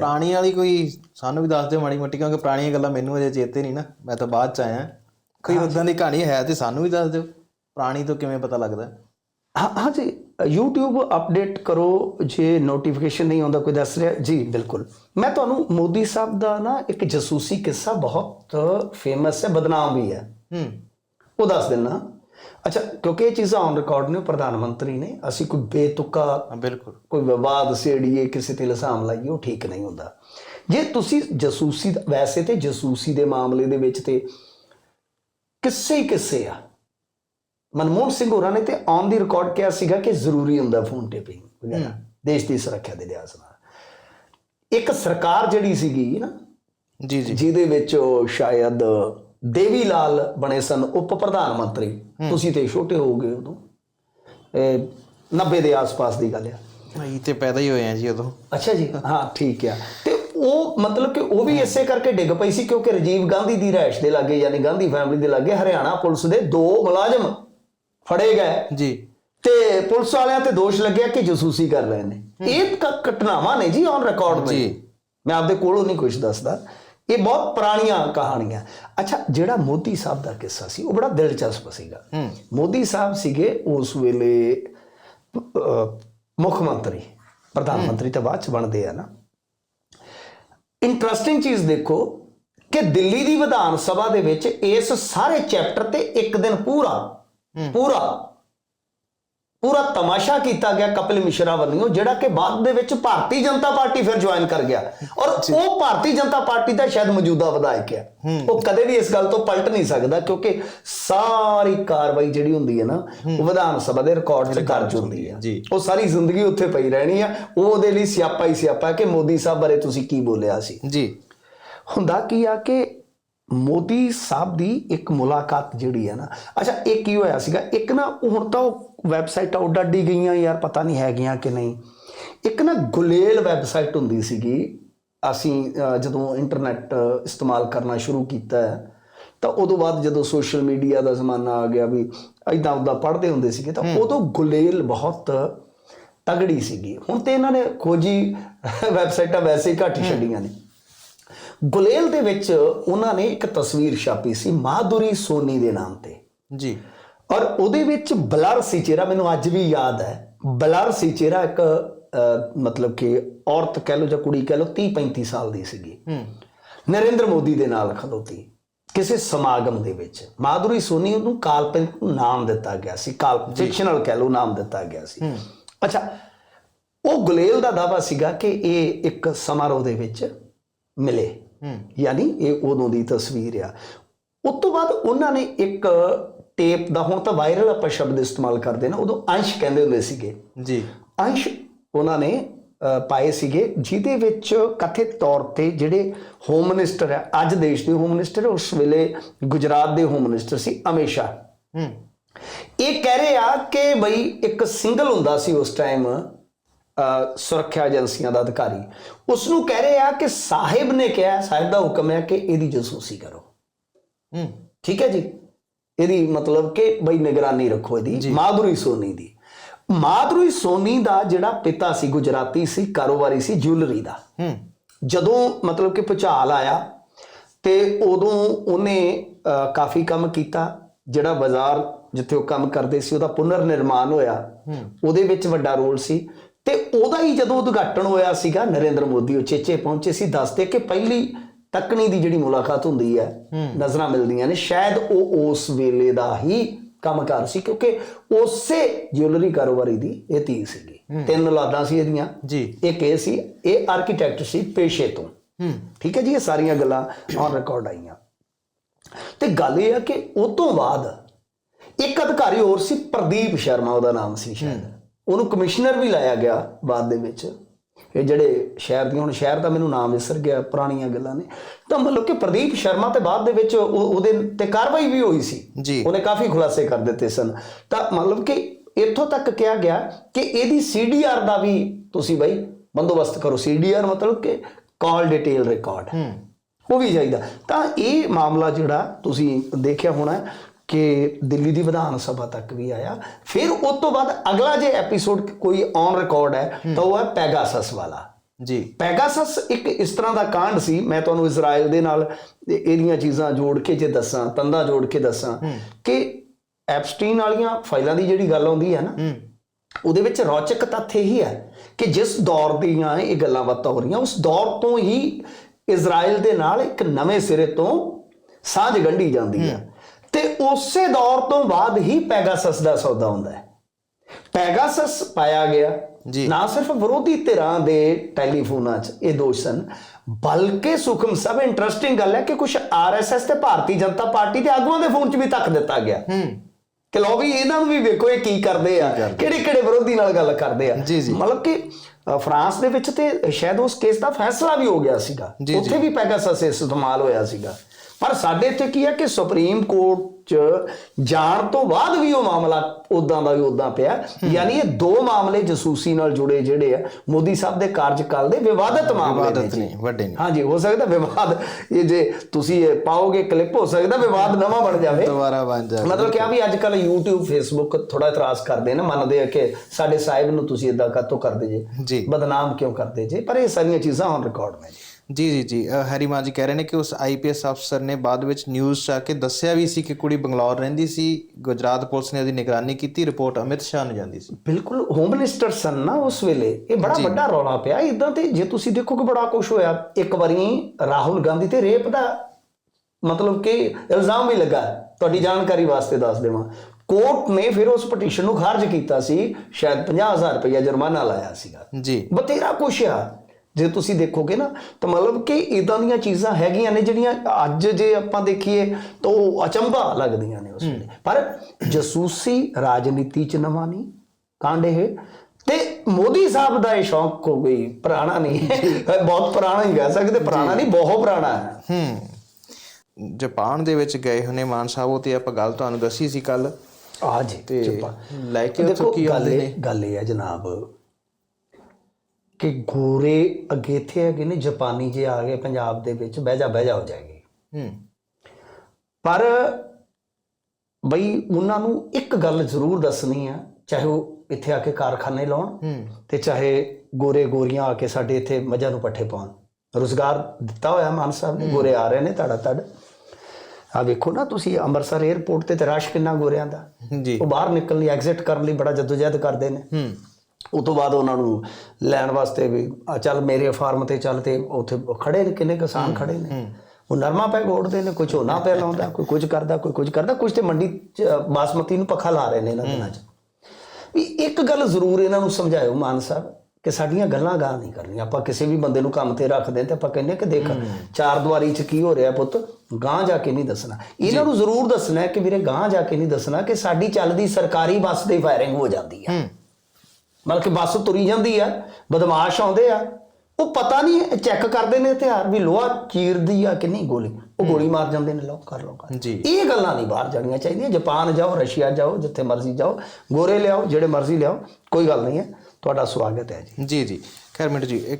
ਪੁਰਾਣੀ ਵਾਲੀ ਕੋਈ ਸਾਨੂੰ ਵੀ ਦੱਸ ਦਿਓ ਮਾੜੀ ਮੋਟੀ ਕਿਉਂਕਿ ਪੁਰਾਣੀਆਂ ਗੱਲਾਂ ਮੈਨੂੰ ਅਜੇ ਚੇਤੇ ਨਹੀਂ ਨਾ ਮੈਂ ਤਾਂ ਬਾਅਦ ਚ ਆਇਆ। ਕੋਈ ਉਦਾਂ ਦੀ ਕਹਾਣੀ ਹੈ ਤੇ ਸਾਨੂੰ ਵੀ ਦੱਸ ਦਿਓ ਪੁਰਾਣੀ ਤੋਂ ਕਿਵੇਂ ਪਤਾ ਲੱਗਦਾ? ਹਾਂ ਜੀ YouTube ਅਪਡੇਟ ਕਰੋ ਜੇ ਨੋਟੀਫਿਕੇਸ਼ਨ ਨਹੀਂ ਆਉਂਦਾ ਕੋਈ ਦੱਸ ਰਿਹਾ ਜੀ ਬਿਲਕੁਲ। ਮੈਂ ਤੁਹਾਨੂੰ ਮੋਦੀ ਸਾਹਿਬ ਦਾ ਨਾ ਇੱਕ ਜਸੂਸੀ ਕਿੱਸਾ ਬਹੁਤ ਫੇਮਸ ਹੈ ਬਦਨਾਮ ਵੀ ਹੈ। ਹੂੰ। ਉਹ ਦੱਸ ਦਿੰਨਾ ਅੱਛਾ ਕਿਉਂਕਿ ਇਹ ਚੀਜ਼ਾਂ ਔਨ ਰਿਕਾਰਡ ਨੇ ਪ੍ਰਧਾਨ ਮੰਤਰੀ ਨੇ। ਅਸੀਂ ਕੋਈ ਬੇਤੁਕਾ ਬਿਲਕੁਲ। ਕੋਈ ਵਿਵਾਦ ਛੇੜੀਏ ਕਿਸੇ ਤੇ ਇਲਜ਼ਾਮ ਲਾਈਏ ਉਹ ਠੀਕ ਨਹੀਂ ਹੁੰਦਾ। ਜੇ ਤੁਸੀਂ ਜਸੂਸੀ ਵੈਸੇ ਤੇ ਜਸੂਸੀ ਦੇ ਮਾਮਲੇ ਦੇ ਵਿੱਚ ਤੇ ਕਿਸੇ ਕਿਸੇ ਆ। ਮਨਮੋਹਨ ਸਿੰਘ ਹੋਰਾਂ ਨੇ ਤੇ ਔਨ ਦੀ ਰਿਕਾਰਡ ਕਿਹਾ ਸੀਗਾ ਕਿ ਜ਼ਰੂਰੀ ਹੁੰਦਾ ਫੋਨ ਟੇਪਿੰਗ ਵਗੈਰਾ ਦੇਸ਼ ਦੀ ਸੁਰੱਖਿਆ ਦੇ ਲਿਹਾਜ਼ ਨਾਲ। ਇੱਕ ਸਰਕਾਰ ਜਿਹੜੀ ਸੀਗੀ ਨਾ ਜੀ ਜੀ। ਜਿਹਦੇ ਵਿੱਚ ਸ਼ਾਇਦ ਦੇਵੀ ਲਾਲ ਬਣੇ ਸਨ ਉਪ ਪ੍ਰਧਾਨ ਮੰਤਰੀ। ਤੁਸੀਂ ਤੇ ਛੋਟੇ ਹੋਗੇ ਉਦੋਂ। ਇਹ 90 ਦੇ ਆਸ-ਪਾਸ ਦੀ ਗੱਲ ਆ। ਅਸੀਂ ਤੇ ਪੈਦਾ ਹੀ ਹੋਏ ਜੀ ਉਦੋਂ। ਅੱਛਾ ਜੀ ਹਾਂ ਠੀਕ ਆ। ਤੇ ਉਹ ਮਤਲਬ ਕਿ ਉਹ ਵੀ ਇਸੇ ਕਰਕੇ ਡਿੱਗ ਪਈ ਸੀ ਕਿਉਂਕਿ ਰਾਜੀਵ ਗਾਂਧੀ ਦੀ ਰਹਿਸ਼ ਦੇ ਲਾਗੇ ਯਾਨੀ ਗਾਂਧੀ ਫੈਮਿਲੀ ਦੇ ਲਾਗੇ ਹਰਿਆਣਾ ਪੁਲਿਸ ਦੇ ਦੋ ਮੁਲਾਜ਼ਮ ਫੜੇ ਗਏ। ਜੀ। ਤੇ ਪੁਲਿਸ ਵਾਲਿਆਂ ਤੇ ਦੋਸ਼ ਲੱਗਿਆ ਕਿ ਜਸੂਸੀ ਕਰ ਰਹੇ ਨੇ। ਇਹ ਘਟਨਾਵਾਂ ਨੇ ਜੀ ਔਨ ਰਿਕਾਰਡ ਮੈਂ ਆਪਦੇ ਕੋਲੋਂ ਨਹੀਂ ਕੁਝ ਦੱਸਦਾ। ਇਹ ਬਹੁਤ ਪੁਰਾਣੀਆਂ ਕਹਾਣੀਆਂ। ਅੱਛਾ ਜਿਹੜਾ ਮੋਦੀ ਸਾਹਿਬ ਦਾ ਕਿੱਸਾ ਸੀ ਉਹ ਬੜਾ ਦਿਲਚਸਪ ਸੀਗਾ। ਮੋਦੀ ਸਾਹਿਬ ਸੀਗੇ ਉਸ ਵੇਲੇ ਮੁੱਖ ਮੰਤਰੀ ਪ੍ਰਧਾਨ ਮੰਤਰੀ ਤਾਂ ਬਾਅਦ ਚ ਬਣਦੇ ਆ ਨਾ। ਇੰਟਰਸਟਿੰਗ ਚੀਜ਼ ਦੇਖੋ ਕਿ ਦਿੱਲੀ ਦੀ ਵਿਧਾਨ ਸਭਾ ਦੇ ਵਿੱਚ ਇਸ ਸਾਰੇ ਚੈਪਟਰ ਤੇ ਇੱਕ ਦਿਨ ਪੂਰਾ ਪੂਰਾ ਪੂਰਾ ਤਮਾਸ਼ਾ ਕੀਤਾ ਗਿਆ ਕਪਿਲ ਮਿਸ਼ਰਾ ਵੱਲੋਂ ਜਿਹੜਾ ਕਿ ਬਾਅਦ ਦੇ ਵਿੱਚ ਭਾਰਤੀ ਜਨਤਾ ਪਾਰਟੀ ਫਿਰ ਜੁਆਇਨ ਕਰ ਗਿਆ। ਔਰ ਉਹ ਭਾਰਤੀ ਜਨਤਾ ਪਾਰਟੀ ਦਾ ਸ਼ਾਇਦ ਮੌਜੂਦਾ ਵਿਧਾਇਕ ਹੈ। ਉਹ ਕਦੇ ਵੀ ਇਸ ਗੱਲ ਤੋਂ ਪਲਟ ਨਹੀਂ ਸਕਦਾ ਕਿਉਂਕਿ ਸਾਰੀ ਕਾਰਵਾਈ ਜਿਹੜੀ ਹੁੰਦੀ ਹੈ ਨਾ ਉਹ ਵਿਧਾਨ ਸਭਾ ਦੇ ਰਿਕਾਰਡ 'ਚ ਦਰਜ ਹੁੰਦੀ ਹੈ। ਉਹ ਸਾਰੀ ਜ਼ਿੰਦਗੀ ਉੱਥੇ ਪਈ ਰਹਿਣੀ ਆ। ਉਹ ਉਹਦੇ ਲਈ ਸਿਆਪਾ ਹੀ ਸਿਆਪਾ ਕਿ ਮੋਦੀ ਸਾਹਿਬ ਬਾਰੇ ਤੁਸੀਂ ਕੀ ਬੋਲਿਆ ਸੀ। ਜੀ। ਹੁੰਦਾ ਕੀ ਆ ਕਿ ਮੋਦੀ ਸਾਹਿਬ ਦੀ ਇੱਕ ਮੁਲਾਕਾਤ ਜਿਹੜੀ ਹੈ ਨਾ ਅੱਛਾ ਇਹ ਕੀ ਹੋਇਆ ਸੀਗਾ? ਇੱਕ ਨਾ ਹੁਣ ਤਾਂ ਉਹ ਵੈਬਸਾਈਟਾਂ ਉੱਡ ਅੱਡੀ ਗਈਆਂ ਯਾਰ ਪਤਾ ਨਹੀਂ ਹੈਗੀਆਂ ਕਿ ਨਹੀਂ। ਇੱਕ ਨਾ ਗੁਲੇਲ ਵੈਬਸਾਈਟ ਹੁੰਦੀ ਸੀਗੀ ਅਸੀਂ ਜਦੋਂ ਇੰਟਰਨੈਟ ਇਸਤੇਮਾਲ ਕਰਨਾ ਸ਼ੁਰੂ ਕੀਤਾ ਤਾਂ ਉਦੋਂ ਬਾਅਦ ਜਦੋਂ ਸੋਸ਼ਲ ਮੀਡੀਆ ਦਾ ਜ਼ਮਾਨਾ ਆ ਗਿਆ ਵੀ ਐਦਾਂ ਉਦਾਂ ਪੜ੍ਹਦੇ ਹੁੰਦੇ ਸੀਗੇ ਤਾਂ ਉਦੋਂ ਗੁਲੇਲ ਬਹੁਤ ਤਗੜੀ ਸੀਗੀ। ਹੁਣ ਤੇ ਇਹਨਾਂ ਨੇ ਖੋਜੀ ਵੈਬਸਾਈਟਾਂ ਵੈਸੇ ਹੀ ਘੱਟ ਛੱਡੀਆਂ ਨੇ। ਗੁਲੇਲ ਦੇ ਵਿੱਚ ਉਹਨਾਂ ਨੇ ਇੱਕ ਤਸਵੀਰ ਛਾਪੀ ਸੀ ਮਾਧੁਰੀ ਸੋਨੀ ਦੇ ਨਾਮ ਤੇ। ਜੀ। ਔਰ ਉਹਦੇ ਵਿੱਚ ਬਲਰ ਸੀ ਚਿਹਰਾ ਮੈਨੂੰ ਅੱਜ ਵੀ ਯਾਦ ਹੈ। ਬਲਰ ਸੀ ਚਿਹਰਾ ਇੱਕ ਮਤਲਬ ਕਿ ਔਰਤ ਕਹਿ ਲਓ ਜਾਂ ਕੁੜੀ ਕਹਿ ਲਓ 30 35 ਸਾਲ ਦੀ ਸੀਗੀ। ਹੂੰ। ਨਰਿੰਦਰ ਮੋਦੀ ਦੇ ਨਾਲ ਖਲੋਤੀ ਕਿਸੇ ਸਮਾਗਮ ਦੇ ਵਿੱਚ। ਮਾਧੁਰੀ ਸੋਨੀ ਨੂੰ ਕਾਲਪਨਿਕ ਨਾਮ ਦਿੱਤਾ ਗਿਆ ਸੀ ਕਾਲ ਫਿਕਸ਼ਨਲ ਕਹਿ ਲਓ ਨਾਮ ਦਿੱਤਾ ਗਿਆ ਸੀ। ਅੱਛਾ ਉਹ ਗੁਲੇਲ ਦਾ ਦਾਵਾ ਸੀਗਾ ਕਿ ਇਹ ਇੱਕ ਸਮਾਰੋਹ ਦੇ ਵਿੱਚ ਮਿਲੇ। ਯਾਨੀ ਇਹ ਉਦੋਂ ਦੀ ਤਸਵੀਰ ਆ। ਉਸ ਤੋਂ ਬਾਅਦ ਉਹਨਾਂ ਨੇ ਇੱਕ ਟੇਪ ਦਾ ਹੁਣ ਤਾਂ ਵਾਇਰਲ ਆਪਾਂ ਸ਼ਬਦ ਇਸਤੇਮਾਲ ਕਰਦੇ ਨਾ ਉਦੋਂ ਅੰਸ਼ ਕਹਿੰਦੇ ਹੁੰਦੇ ਸੀਗੇ। ਜੀ। ਅੰਸ਼ ਉਹਨਾਂ ਨੇ ਪਾਏ ਸੀਗੇ ਜਿਹਦੇ ਵਿੱਚ ਕਥਿਤ ਤੌਰ ਤੇ ਜਿਹੜੇ ਹੋਮ ਮਿਨਿਸਟਰ ਹੈ ਅੱਜ ਦੇਸ਼ ਦੇ ਹੋਮ ਮਿਨਿਸਟਰ ਉਸ ਵੇਲੇ ਗੁਜਰਾਤ ਦੇ ਹੋਮ ਮਿਨਿਸਟਰ ਸੀ ਅਮੇਸ਼ਾ ਹੂੰ। ਇਹ ਕਹਿ ਰਹੇ ਆ ਕਿ ਬਈ ਇੱਕ ਸਿੰਗਲ ਹੁੰਦਾ ਸੀ ਉਸ ਟਾਈਮ ਸੁਰੱਖਿਆ ਏਜੰਸੀਆਂ ਦਾ ਅਧਿਕਾਰੀ। ਉਸ ਨੂੰ ਕਹਿ ਰਹੇ ਆ ਕਿ ਸਾਹਿਬ ਨੇ ਕਿਹਾ ਸਾਹਿਬ ਦਾ ਹੁਕਮ ਹੈ ਕਿ ਇਹਦੀ ਜਸੂਸੀ ਕਰੋ। ਹੂੰ। ਠੀਕ ਹੈ ਜੀ? ਇਹਦੀ ਮਤਲਬ ਕਿ ਬਈ ਨਿਗਰਾਨੀ ਰੱਖੋ ਇਹਦੀ ਮਾਧੁਰੀ ਸੋਨੀ ਦੀ। ਮਾਧੁਰੀ ਸੋਨੀ ਦਾ ਜਿਹੜਾ ਪਿਤਾ ਸੀ ਗੁਜਰਾਤੀ ਸੀ ਕਾਰੋਬਾਰੀ ਸੀ ਜੁਐਲਰੀ ਦਾ। ਹੂੰ। ਜਦੋਂ ਮਤਲਬ ਕਿ ਭੁਚਾਲ ਆਇਆ ਤੇ ਉਦੋਂ ਉਹਨੇ ਕਾਫੀ ਕੰਮ ਕੀਤਾ। ਜਿਹੜਾ ਬਾਜ਼ਾਰ ਜਿੱਥੇ ਉਹ ਕੰਮ ਕਰਦੇ ਸੀ ਉਹਦਾ ਪੁਨਰ ਨਿਰਮਾਣ ਹੋਇਆ ਉਹਦੇ ਵਿੱਚ ਵੱਡਾ ਰੋਲ ਸੀ। ਤੇ ਉਹਦਾ ਹੀ ਜਦੋਂ ਉਦਘਾਟਨ ਹੋਇਆ ਸੀਗਾ ਨਰਿੰਦਰ ਮੋਦੀ ਉਹ ਚੇਚੇ ਪਹੁੰਚੇ ਸੀ ਦੱਸਦੇ ਕਿ ਪਹਿਲੀ ਤੱਕਣੀ ਦੀ ਜਿਹੜੀ ਮੁਲਾਕਾਤ ਹੁੰਦੀ ਹੈ ਨਜ਼ਰਾਂ ਮਿਲਦੀਆਂ ਨੇ ਸ਼ਾਇਦ ਉਹ ਉਸ ਵੇਲੇ ਦਾ ਹੀ ਕੰਮਕਾਰ ਸੀ ਕਿਉਂਕਿ ਉਸੇ ਜਿਊਲਰੀ ਕਾਰੋਬਾਰੀ ਦੀ ਇਹ ਧੀ ਸੀਗੀ। ਤਿੰਨ ਔਲਾਦਾਂ ਸੀ ਇਹਦੀਆਂ। ਜੀ। ਇੱਕ ਇਹ ਸੀ ਇਹ ਆਰਕੀਟੈਕਟ ਸੀ ਪੇਸ਼ੇ ਤੋਂ। ਹੂੰ। ਠੀਕ ਹੈ ਜੀ ਇਹ ਸਾਰੀਆਂ ਗੱਲਾਂ ਔਨ ਰਿਕਾਰਡ ਆਈਆਂ। ਤੇ ਗੱਲ ਇਹ ਆ ਕਿ ਉਸ ਤੋਂ ਬਾਅਦ ਇੱਕ ਅਧਿਕਾਰੀ ਹੋਰ ਸੀ ਪ੍ਰਦੀਪ ਸ਼ਰਮਾ ਉਹਦਾ ਨਾਮ ਸੀ ਸ਼ਾਇਦ। ਉਹਨੂੰ ਕਮਿਸ਼ਨਰ ਵੀ ਲਾਇਆ ਗਿਆ ਬਾਅਦ ਦੇ ਵਿੱਚ। ਇਹ ਜਿਹੜੇ ਸ਼ਹਿਰ ਦੀਆਂ ਹੁਣ ਸ਼ਹਿਰ ਦਾ ਮੈਨੂੰ ਨਾਮ ਵਿਸਰ ਗਿਆ ਪੁਰਾਣੀਆਂ ਗੱਲਾਂ ਨੇ। ਤਾਂ ਮਤਲਬ ਕਿ ਪ੍ਰਦੀਪ ਸ਼ਰਮਾ ਤੇ ਬਾਅਦ ਦੇ ਵਿੱਚ ਉਹ- ਉਹਦੇ ਤੇ ਕਾਰਵਾਈ ਵੀ ਹੋਈ ਸੀ। ਉਹਨੇ ਕਾਫੀ ਖੁਲਾਸੇ ਕਰ ਦਿੱਤੇ ਸਨ। ਤਾਂ ਮਤਲਬ ਕਿ ਇੱਥੋਂ ਤੱਕ ਕਿਹਾ ਗਿਆ ਕਿ ਇਹਦੀ ਸੀਡੀਆਰ ਦਾ ਵੀ ਤੁਸੀਂ ਬਈ ਬੰਦੋਬਸਤ ਕਰੋ। ਸੀਡੀਆਰ ਮਤਲਬ ਕਿ ਕਾਲ ਡਿਟੇਲ ਰਿਕਾਰਡ। ਹੂੰ। ਉਹ ਵੀ ਚਾਹੀਦਾ। ਤਾਂ ਇਹ ਮਾਮਲਾ ਜਿਹੜਾ ਤੁਸੀਂ ਦੇਖਿਆ ਹੋਣਾ ਕਿ ਦਿੱਲੀ ਦੀ ਵਿਧਾਨ ਸਭਾ ਤੱਕ ਵੀ ਆਇਆ। ਫਿਰ ਉਸ ਤੋਂ ਬਾਅਦ ਅਗਲਾ ਜੇ ਐਪੀਸੋਡ ਕੋਈ ਔਨ ਰਿਕਾਰਡ ਹੈ ਤਾਂ ਉਹ ਹੈ ਪੈਗਾਸਸ ਵਾਲਾ। ਜੀ। ਪੈਗਾਸਸ ਇੱਕ ਇਸ ਤਰ੍ਹਾਂ ਦਾ ਕਾਂਡ ਸੀ ਮੈਂ ਤੁਹਾਨੂੰ ਇਜ਼ਰਾਈਲ ਦੇ ਨਾਲ ਇਹ- ਇਹਦੀਆਂ ਚੀਜ਼ਾਂ ਜੋੜ ਕੇ ਜੇ ਦੱਸਾਂ ਤੰਦਾ ਜੋੜ ਕੇ ਦੱਸਾਂ ਕਿ ਐਪਸਟੀਨ ਵਾਲੀਆਂ ਫਾਈਲਾਂ ਦੀ ਜਿਹੜੀ ਗੱਲ ਆਉਂਦੀ ਹੈ ਨਾ ਉਹਦੇ ਵਿੱਚ ਰੌਚਕ ਤੱਥ ਇਹੀ ਹੈ ਕਿ ਜਿਸ ਦੌਰ ਦੀਆਂ ਇਹ ਗੱਲਾਂ ਬਾਤਾਂ ਹੋ ਰਹੀਆਂ ਉਸ ਦੌਰ ਤੋਂ ਹੀ ਇਜ਼ਰਾਈਲ ਦੇ ਨਾਲ ਇੱਕ ਨਵੇਂ ਸਿਰੇ ਤੋਂ ਸਾਂਝ ਗੰਢੀ ਜਾਂਦੀ ਹੈ। ਤੇ ਉਸੇ ਦੌਰ ਤੋਂ ਬਾਅਦ ਹੀ ਪੈਗਾਸਸ ਦਾ ਸੌਦਾ ਹੁੰਦਾ ਹੈ। ਪੈਗਾਸਸ ਪਾਇਆ ਗਿਆ। ਜੀ। ਨਾ ਸਿਰਫ ਵਿਰੋਧੀ ਧਿਰਾਂ ਦੇ ਟੈਲੀਫੋਨਾਂ 'ਚ ਇਹ ਦੋਸ਼ ਸਨ ਬਲਕਿ ਸੁਖਮ ਸਭ ਇੰਟਰਸਟਿੰਗ ਗੱਲ ਹੈ ਕਿ ਕੁਝ ਆਰਐਸਐਸ ਤੇ ਭਾਰਤੀ ਜਨਤਾ ਪਾਰਟੀ ਦੇ ਆਗੂਆਂ ਦੇ ਫੋਨ 'ਚ ਵੀ ਤੱਕ ਦਿੱਤਾ ਗਿਆ। ਹੂੰ। ਕਿ ਲੋ ਵੀ ਇਹਨਾਂ ਨੂੰ ਵੀ ਵੇਖੋ ਇਹ ਕੀ ਕਰਦੇ ਆ ਕਿਹੜੇ ਕਿਹੜੇ ਵਿਰੋਧੀ ਨਾਲ ਗੱਲ ਕਰਦੇ ਆ। ਮਤਲਬ ਕਿ ਫਰਾਂਸ ਦੇ ਵਿੱਚ ਤੇ ਸ਼ਾਇਦ ਉਸ ਕੇਸ ਦਾ ਫੈਸਲਾ ਵੀ ਹੋ ਗਿਆ ਸੀਗਾ। ਉੱਥੇ ਵੀ ਪੈਗਾਸਸ ਇਸਤੇਮਾਲ ਹੋਇਆ ਸੀਗਾ। ਪਰ ਸਾਡੇ ਇੱਥੇ ਕੀ ਹੈ ਕਿ ਸੁਪਰੀਮ ਕੋਰਟ ਚ ਜਾਣ ਤੋਂ ਬਾਅਦ ਵੀ ਉਹ ਮਾਮਲਾ ਉਦਾਂ ਦਾ ਵੀ ਉਦਾਂ ਪਿਆ। ਯਾਨੀ ਇਹ ਦੋ ਮਾਮਲੇ ਜਸੂਸੀ ਨਾਲ ਜੁੜੇ ਜਿਹੜੇ ਆ ਮੋਦੀ ਸਾਹਿਬ ਦੇ ਕਾਰਜਕਾਲ ਦੇ ਵਿਵਾਦਤ ਮਾਮਲੇ ਨੇ ਵਿਵਾਦਤ ਜੀ। ਨੇ ਵੱਡੇ ਨੇ। ਹਾਂਜੀ ਹੋ ਸਕਦਾ ਵਿਵਾਦ ਇਹ ਜੇ ਤੁਸੀਂ ਇਹ ਪਾਓਗੇ ਕਲਿੱਪ ਹੋ ਸਕਦਾ ਵਿਵਾਦ ਨਵਾਂ ਬਣ ਜਾਵੇ। ਦੁਬਾਰਾ ਬਣ ਜਾ ਮਤਲਬ ਕਿ ਆ ਵੀ ਅੱਜ ਕੱਲ YouTube Facebook ਥੋੜਾ ਇਤਰਾਜ਼ ਕਰਦੇ ਨੇ ਮੰਨਦੇ ਆ ਕਿ ਸਾਡੇ ਸਾਹਿਬ ਨੂੰ ਤੁਸੀਂ ਇਦਾਂ ਕਾਤੋਂ ਕਰਦੇ ਜੇ? ਬਦਨਾਮ ਕਿਉਂ ਕਰਦੇ ਜੇ? ਪਰ ਇਹ ਸਾਰੀਆਂ ਚੀਜ਼ਾਂ ਔਨ ਰਿਕਾਰਡ ਨੇ ਜੀ। ਜੀ ਜੀ ਜੀ ਅ, ਹੈਰੀ ਮਾਨ ਜੀ ਕਹਿ ਰਹੇ ਨੇ ਕਿ ਉਸ ਆਈਪੀਐਸ ਅਫਸਰ ਨੇ ਬਾਅਦ ਵਿੱਚ ਨਿਊਜ਼ 'ਚ ਆ ਕੇ ਦੱਸਿਆ ਵੀ ਸੀ ਕਿ ਕੁੜੀ ਬੰਗਲੌਰ ਰਹਿੰਦੀ ਸੀ ਗੁਜਰਾਤ ਪੁਲਿਸ ਨੇ ਉਹਦੀ ਨਿਗਰਾਨੀ ਕੀਤੀ ਰਿਪੋਰਟ ਅਮਿਤ ਸ਼ਾਹ ਨੂੰ ਜਾਂਦੀ ਸੀ। ਬਿਲਕੁਲ ਹੋਮ ਮਿਨਿਸਟਰ ਸਨ ਨਾ ਉਸ ਵੇਲੇ। ਇਹ ਬੜਾ ਵੱਡਾ ਰੌਲਾ ਪਿਆ। ਇਦਾਂ ਤੇ ਜੇ ਤੁਸੀਂ ਦੇਖੋ ਕਿ ਬੜਾ ਕੁਝ ਹੋਇਆ ਇੱਕ ਵਾਰੀ ਰਾਹੁਲ ਗਾਂਧੀ ਤੇ ਰੇਪ ਦਾ ਮਤਲਬ ਕਿ ਇਲਜ਼ਾਮ ਵੀ ਲੱਗਾ। ਤੁਹਾਡੀ ਜਾਣਕਾਰੀ ਵਾਸਤੇ ਦੱਸ ਦੇਵਾਂ। ਕੋਰਟ ਨੇ ਫਿਰ ਉਸ ਪਟੀਸ਼ਨ ਨੂੰ ਖਾਰਜ ਕੀਤਾ ਸੀ ਸ਼ਾਇਦ 50000 ਰੁਪਇਆ ਜੁਰਮਾਨਾ ਲਾਇਆ ਸੀਗਾ। ਜੀ। ਬਤੇਰਾ ਕੁਛ ਆ। ਜੇ ਤੁਸੀਂ ਦੇਖੋਗੇ ਨਾ ਤਾਂ ਮਤਲਬ ਕਿ ਇਦਾਂ ਦੀਆਂ ਚੀਜ਼ਾਂ ਹੈਗੀਆਂ ਨੇ ਜਿਹੜੀਆਂ ਅੱਜ ਜੇ ਆਪਾਂ ਦੇਖੀਏ ਤਾਂ ਉਹ ਅਚੰਭਾ ਲੱਗਦੀਆਂ ਨੇ ਉਸ ਵੇਲੇ। ਪਰ ਜਸੂਸੀ ਰਾਜਨੀਤੀ ਚ ਨਵਾਂ ਨਹੀਂ ਕਾਂਡ ਇਹ। ਤੇ ਮੋਦੀ ਸਾਹਿਬ ਦਾ ਇਹ ਸ਼ੌਕ ਹੋ ਗਈ ਪੁਰਾਣਾ ਨਹੀਂ ਹੈ। ਬਹੁਤ ਪੁਰਾਣਾ ਹੀ ਕਹਿ ਸਕਦੇ ਪੁਰਾਣਾ ਨਹੀਂ ਬਹੁਤ ਪੁਰਾਣਾ ਹੈ। ਹੂੰ। ਜਾਪਾਨ ਦੇ ਵਿੱਚ ਗਏ ਹੋਣੇ ਮਾਨ ਸਾਹਿਬ ਉਹ ਤੇ ਆਪਾਂ ਗੱਲ ਤੁਹਾਨੂੰ ਦੱਸੀ ਸੀ ਕੱਲ ਆ ਜੀ ਤੇ ਲੈ ਕੇ ਦੇਖੋ ਉੱਥੋਂ ਕੀ ਗੱਲ ਆਉਂਦੇ ਨੇ? ਗੱਲ ਇਹ ਹੈ ਜਨਾਬ ਕਿ ਗੋਰੇ ਅੱਗੇ ਇੱਥੇ ਹੈਗੇ ਨੇ ਜਾਪਾਨੀ ਜੇ ਆ ਗਏ ਪੰਜਾਬ ਦੇ ਵਿੱਚ ਬਹਿ ਜਾ ਬਹਿ ਜਾ ਹੋ ਜਾਏਗੀ। ਹੂੰ। ਪਰ ਬਈ ਉਹਨਾਂ ਨੂੰ ਇੱਕ ਗੱਲ ਜ਼ਰੂਰ ਦੱਸਣੀ ਆ ਚਾਹੇ ਉਹ ਇੱਥੇ ਆ ਕੇ ਕਾਰਖਾਨੇ ਲਾਉਣ ਤੇ ਚਾਹੇ ਗੋਰੇ ਗੋਰੀਆਂ ਆ ਕੇ ਸਾਡੇ ਇੱਥੇ ਮੱਝਾਂ ਨੂੰ ਪੱਠੇ ਪਾਉਣ। ਰੋਜ਼ਗਾਰ ਦਿੱਤਾ ਹੋਇਆ ਮਾਨ ਸਾਹਿਬ ਨੇ ਗੋਰੇ ਆ ਰਹੇ ਨੇ ਧੜਾ ਧੜ ਆ ਵੇਖੋ ਨਾ ਤੁਸੀਂ ਅੰਮ੍ਰਿਤਸਰ 에ਅਰਪੋਰਟ ਤੇ ਤੇ ਰਸ਼ ਕਿੰਨਾ ਗੋਰਿਆਂ ਦਾ। ਜੀ। ਉਹ ਬਾਹਰ ਨਿਕਲਣ ਲਈ ਐਗਜ਼ਿਟ ਕਰਨ ਲਈ ਬੜਾ ਜਦੋਜਹਿਦ ਕਰਦੇ ਨੇ। ਹੂੰ। ਉਸ ਤੋਂ ਬਾਅਦ ਉਹਨਾਂ ਨੂੰ ਲੈਣ ਵਾਸਤੇ ਵੀ ਆ ਚੱਲ ਮੇਰੇ ਫਾਰਮ ਤੇ ਚੱਲ ਤੇ ਉੱਥੇ ਖੜੇ ਨੇ ਕਿੰਨੇ ਕਿਸਾਨ ਖੜੇ ਨੇ। ਉਹ ਨਰਮਾ ਪੈ ਗੋੜਦੇ ਨੇ ਕੋਈ ਝੋਨਾ ਪੈ ਲਾਉਂਦਾ ਕੋਈ ਕੁਝ ਕਰਦਾ ਕੋਈ ਕੁਝ ਕਰਦਾ ਕੁਝ ਤੇ ਮੰਡੀ 'ਚ ਬਾਸਮਤੀ ਨੂੰ ਪੱਖਾ ਲਾ ਰਹੇ ਨੇ ਇਹਨਾਂ ਦਿਨਾਂ 'ਚ। ਵੀ ਇੱਕ ਗੱਲ ਜ਼ਰੂਰ ਇਹਨਾਂ ਨੂੰ ਸਮਝਾਇਓ ਮਾਨ ਸਾਹਿਬ ਕਿ ਸਾਡੀਆਂ ਗੱਲਾਂ ਗਾਹ ਨਹੀਂ ਕਰਨੀਆਂ। ਆਪਾਂ ਕਿਸੇ ਵੀ ਬੰਦੇ ਨੂੰ ਕੰਮ ਤੇ ਰੱਖਦੇ ਤੇ ਆਪਾਂ ਕਹਿੰਦੇ ਕਿ ਦੇਖ ਚਾਰ ਦੀਵਾਰੀ 'ਚ ਕੀ ਹੋ ਰਿਹਾ ਪੁੱਤ? ਗਾਂ ਜਾ ਕੇ ਨਹੀਂ ਦੱਸਣਾ। ਇਹਨਾਂ ਨੂੰ ਜ਼ਰੂਰ ਦੱਸਣਾ ਕਿ ਵੀਰੇ ਗਾਂ ਜਾ ਕੇ ਨਹੀਂ ਦੱਸਣਾ ਕਿ ਸਾਡੀ ਚੱਲਦੀ ਸਰਕਾਰੀ ਬੱਸ ਤੇ ਫਾਇਰਿੰਗ ਹੋ ਜਾਂਦੀ ਹੈ। ਮਤਲਬ ਕਿ ਬੱਸ ਤੁਰੀ ਜਾਂਦੀ ਆ ਬਦਮਾਸ਼ ਆਉਂਦੇ ਆ। ਉਹ ਪਤਾ ਨਹੀਂ ਚੈੱਕ ਕਰਦੇ ਨੇ ਹਥਿਆਰ ਵੀ ਲੋਹਾ ਚੀਰਦੀ ਆ ਕਿ ਨਹੀਂ ਗੋਲੀ। ਉਹ ਗੋਲੀ ਮਾਰ ਜਾਂਦੇ ਨੇ ਲਓ ਕਰ ਜੀ। ਇਹ ਗੱਲਾਂ ਨਹੀਂ ਬਾਹਰ ਜਾਣੀਆਂ ਚਾਹੀਦੀਆਂ। ਜਾਪਾਨ ਜਾਓ ਰਸ਼ੀਆ ਜਾਓ ਜਿੱਥੇ ਮਰਜ਼ੀ ਜਾਓ ਗੋਰੇ ਲਿਆਓ ਜਿਹੜੇ ਮਰਜ਼ੀ ਲਿਆਓ ਕੋਈ ਗੱਲ ਨਹੀਂ ਹੈ। ਤੁਹਾਡਾ ਸਵਾਗਤ ਹੈ ਜੀ। ਜੀ ਜੀ। ਖੈਰ ਮਿੰਟ ਜੀ ਇੱਕ